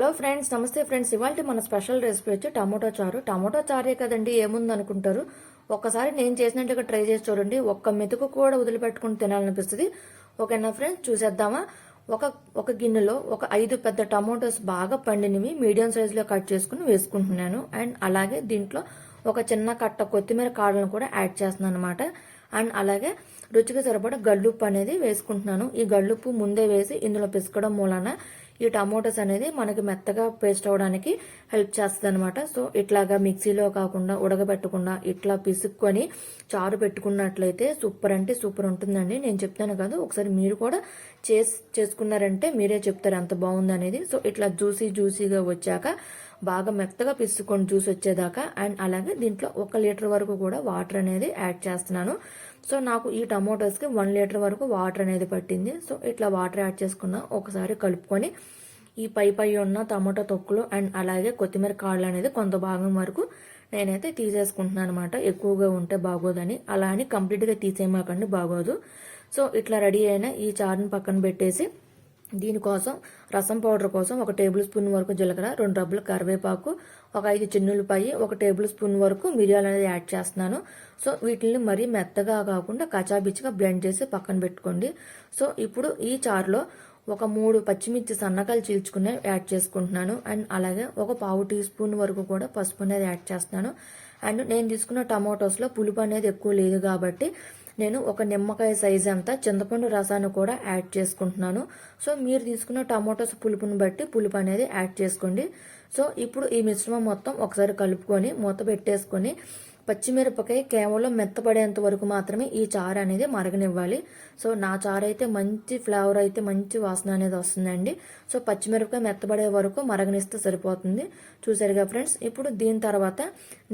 Hello friends నమస్తే friends. ఇవాళ మన స్పెషల్ రెసిపీ వచ్చి టమాటో చారు. టమాటో చారే కదండి ఏముంది అనుకుంటారు ఒక్కసారి నేను చేసినట్లుగా ట్రై చేసి చూడండి. ఒక్క మెతుకు కూడా వదిలిపెట్టుకుని తినాలనిపిస్తుంది. ఓకేనా ఫ్రెండ్స్? చూసేద్దామా? ఒక ఒక గిన్నెలో ఒక ఐదు పెద్ద టమాటోస్ బాగా పండినవి మీడియం సైజులో కట్ చేసుకుని వేసుకుంటున్నాను. అండ్ అలాగే దీంట్లో ఒక చిన్న కట్ట కొత్తిమీర కాడలను కూడా యాడ్ చేస్తున్నాను అనమాట అండ్ అలాగే రుచికి సరిపడా గల్లుప్పు అనేది వేసుకుంటున్నాను. ఈ గల్లుప్పు ముందే వేసి ఇందులో పిసకడం మూలన ఈ టమోటాస్ అనేది మనకి మెత్తగా పేస్ట్ అవడానికి హెల్ప్ చేస్తుంది అనమాట సో ఇట్లాగా మిక్సీలో కాకుండా ఉడకబెట్టకుండా ఇట్లా పిసుక్కొని చారు పెట్టుకున్నట్లయితే సూపర్ అంటే సూపర్ ఉంటుందండి. నేను చెప్తాను కాదు ఒకసారి మీరు కూడా చేసి చేసుకున్నారంటే మీరే చెప్తారు ఎంత బాగుందనేది. సో ఇట్లా జ్యూసీ జ్యూసీగా వచ్చాక బాగా మెత్తగా పిసుకొని జ్యూస్ వచ్చేదాకా అండ్ అలాగే దీంట్లో ఒక లీటర్ వరకు కూడా వాటర్ అనేది యాడ్ చేస్తున్నాను. సో నాకు ఈ టమోటోస్కి వన్ లీటర్ వరకు వాటర్ అనేది పట్టింది. సో ఇట్లా వాటర్ యాడ్ చేసుకున్న ఒకసారి కలుపుకొని ఈ పై పై ఉన్న టమాటో తొక్కులు అండ్ అలాగే కొత్తిమీర కాళ్ళు అనేది కొంత భాగం వరకు నేనైతే తీసేసుకుంటున్నాను అనమాట ఎక్కువగా ఉంటే బాగోదని. అలా అని కంప్లీట్గా తీసేయమాకండి బాగోదు. సో ఇట్లా రెడీ అయిన ఈ చారుని పక్కన పెట్టేసి దీనికోసం రసం పౌడర్ కోసం ఒక టేబుల్ స్పూన్ వరకు జీలకర్ర రెండు డబ్బులు కరివేపాకు ఒక ఐదు చిన్నులపాయి ఒక టేబుల్ స్పూన్ వరకు మిరియాలు అనేది యాడ్ చేస్తున్నాను. సో వీటిని మరీ మెత్తగా కాకుండా కచాబిచ్చిగా బ్లెండ్ చేసి పక్కన పెట్టుకోండి. సో ఇప్పుడు ఈ చారులో ఒక మూడు పచ్చిమిర్చి సన్నకాయలు చీల్చుకునే యాడ్ చేసుకుంటున్నాను. అండ్ అలాగే ఒక పావు టీ స్పూన్ వరకు కూడా పసుపు అనేది యాడ్ చేస్తున్నాను. అండ్ నేను తీసుకున్న టమాటోస్లో పులుపు అనేది ఎక్కువ లేదు కాబట్టి నేను ఒక నిమ్మకాయ సైజ్ అంతా చింతపండు రసాన్ని కూడా యాడ్ చేసుకుంటున్నాను. సో మీరు తీసుకున్న టమాటోస్ పులుపుని బట్టి పులుపు అనేది యాడ్ చేసుకోండి. సో ఇప్పుడు ఈ మిశ్రమం మొత్తం ఒకసారి కలుపుకొని మూత పెట్టేసుకొని పచ్చిమిరపకాయ కేవలం మెత్తపడేంత వరకు మాత్రమే ఈ చారు అనేది మరగనివ్వాలి. సో నా చారు అయితే మంచి ఫ్లేవర్ అయితే మంచి వాసన అనేది వస్తుందండి. సో పచ్చిమిరపకాయ మెత్తపడే వరకు మరగనిస్తే సరిపోతుంది. చూసారుగా ఫ్రెండ్స్ ఇప్పుడు దీని తర్వాత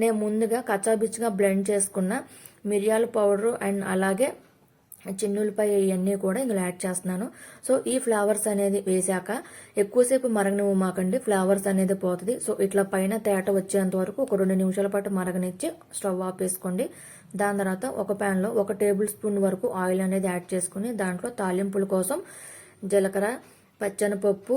నేను ముందుగా కచ్చాబిచ్చిగా బ్లెండ్ చేసుకున్న మిరియాల పౌడరు అండ్ అలాగే చిన్నులపై ఇవన్నీ కూడా ఇందులో యాడ్ చేస్తున్నాను. సో ఈ ఫ్లవర్స్ అనేది వేసాక ఎక్కువసేపు మరగనివ్వమాకండి. ఫ్లవర్స్ అనేది పోతుంది. సో ఇట్లా పైన తేట వచ్చేంత వరకు ఒక రెండు నిమిషాల పాటు మరగనిచ్చి స్టవ్ ఆఫ్ వేసుకోండి దాని తర్వాత ఒక ప్యాన్లో ఒక టేబుల్ స్పూన్ వరకు ఆయిల్ అనేది యాడ్ చేసుకుని దాంట్లో తాలింపుల కోసం జీలకర్ర పచ్చనిపప్పు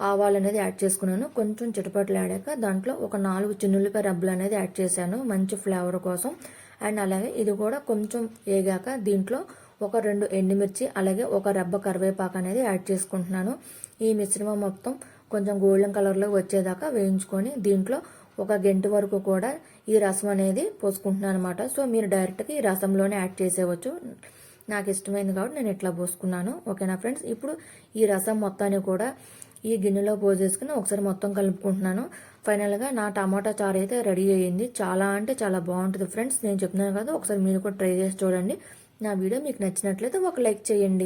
ఆవాలు అనేది యాడ్ చేసుకున్నాను. కొంచెం చిటపట్లు ఆడాక దాంట్లో ఒక నాలుగు చిన్నులపై రబ్బలు అనేది యాడ్ చేశాను. మంచి ఫ్లేవర్ కోసం. అండ్ అలాగే ఇది కూడా కొంచెం వేగాక దీంట్లో ఒక రెండు ఎండుమిర్చి అలాగే ఒక రబ్బ కరివేపాకు అనేది యాడ్ చేసుకుంటున్నాను. ఈ మిశ్రమం మొత్తం కొంచెం గోల్డెన్ కలర్లో వచ్చేదాకా వేయించుకొని దీంట్లో ఒక గంట వరకు కూడా ఈ రసం అనేది పోసుకుంటున్నాను అనమాట సో మీరు డైరెక్ట్గా ఈ రసంలోనే యాడ్ చేసేవచ్చు నాకు ఇష్టమైంది కాబట్టి నేను ఇట్లా పోసుకున్నాను. ఓకేనా ఫ్రెండ్స్? ఇప్పుడు ఈ రసం మొత్తాన్ని కూడా ఈ గిన్నెలో పోసేసుకుని ఒకసారి మొత్తం కలుపుకుంటున్నాను. ఫైనల్గా నా టమాటా చారు అయితే రెడీ అయ్యింది. చాలా అంటే చాలా బాగుంటుంది ఫ్రెండ్స్. నేను చెప్తున్నాను కదా ఒకసారి మీరు కూడా ట్రై చేసి చూడండి. నా వీడియో మీకు నచ్చినట్లయితే ఒక లైక్ చేయండి.